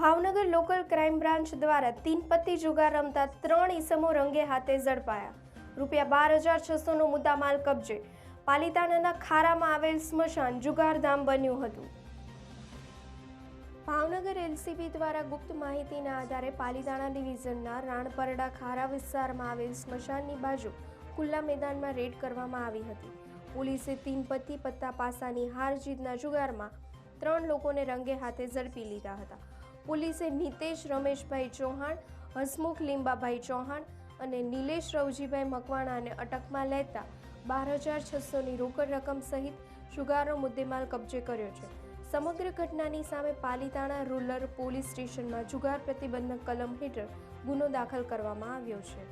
Bhavnagar local crime branch દ્વારા તીન પત્તી જુગાર રમતા ત્રણ ઈસમો રંગે હાથે ઝડપાયા. રૂપિયા બાર હજાર છસોનો મુદ્દામાલ કબજે. પાલિતાણાના ખારામાં આવેલ સ્મશાન જુગારધામ બન્યું હતું. ભાવનગર એલસીબી દ્વારા ગુપ્ત માહિતીના આધારે પાલિતાણા ડિવિઝનના રાણપરડા ખારા વિસ્તારમાં આવેલ સ્મશાનની બાજુ ખુલ્લા મેદાનમાં રેડ કરવામાં આવી હતી. પોલીસે તીન પત્તી પત્તા પાસાની હાર જીતના જુગારમાં ત્રણ લોકોને રંગે હાથે ઝડપી લીધા હતા. પોલીસે નિતેશ રમેશભાઈ ચૌહાણ, હસમુખ લીંબાભાઈ ચૌહાણ અને નિલેશ રવજીભાઈ મકવાણાને અટકમાં લેતા બાર હજાર છસોની રોકડ રકમ સહિત જુગારનો મુદ્દેમાલ કબજે કર્યો છે. સમગ્ર ઘટનાની સામે પાલિતાણા રૂરલ પોલીસ સ્ટેશનમાં જુગાર પ્રતિબંધક કલમ હેઠળ ગુનો દાખલ કરવામાં આવ્યો છે.